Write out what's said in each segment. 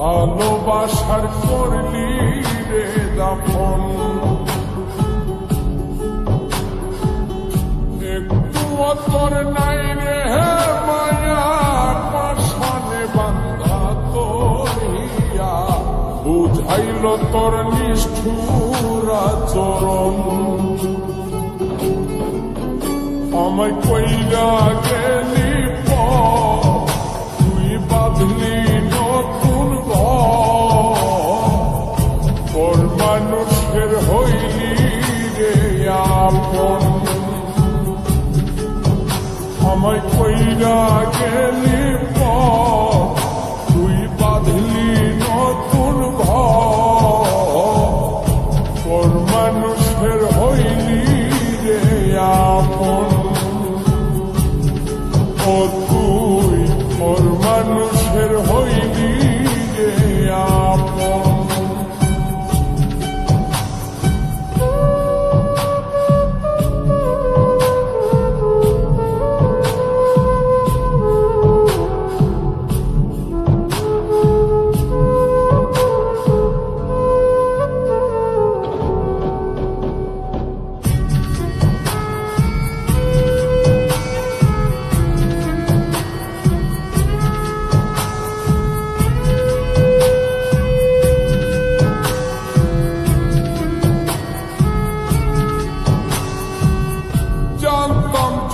ভালোবাসার করলি রে দাফন। একটু অতর নাই রে হে মায়া, পাশানে বান্ধা তোরিয়া বুঝাইল তোর নিষ্ঠুরা চরণ আমায় কইরা গেলি আপন আমায় কইরা গেলি পর,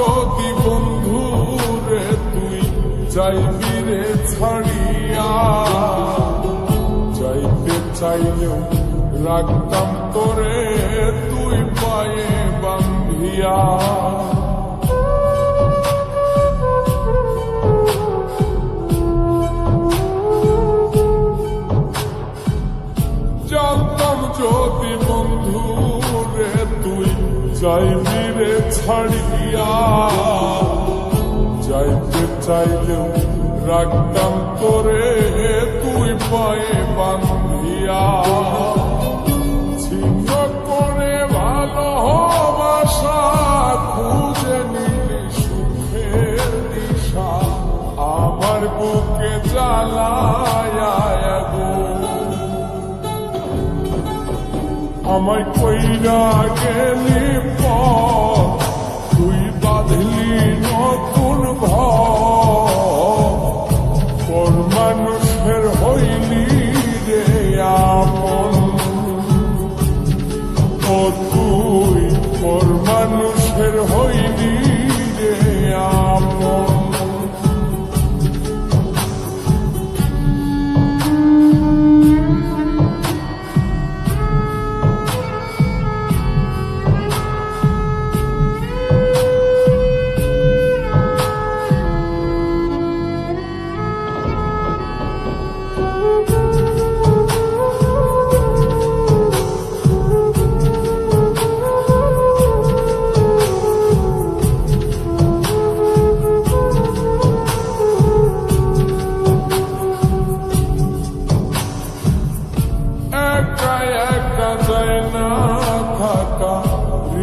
জানতাম যদি বন্ধু রে, তুই চাইবি রে ছাড়িয়া। চাইতে চাইলেও রাখতাম তোরে, তুই পায়ে বান্ধিয়া। যাইবি রে ছাড়িয়া যাইতে চাইলেও রাখতাম করে তুই পায়ে বান্ধিয়া। ছিন্ন করে ভালোবাসা আমায় কইরা গেলি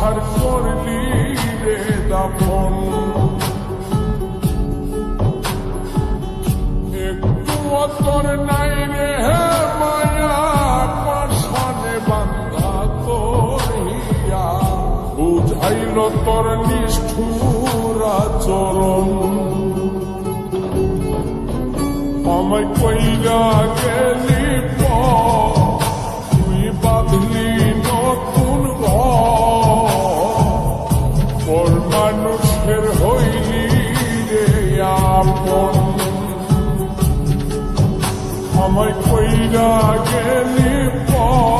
ভালোবাসার করলি রে দাফন। একটু অতর নাই রে মায়া পাশানে বান্ধা তোর বুঝাইল তোর নিষ্ঠুর আচরণ। আমায় কইরা গেলি Mike Fader, Kelly Paul.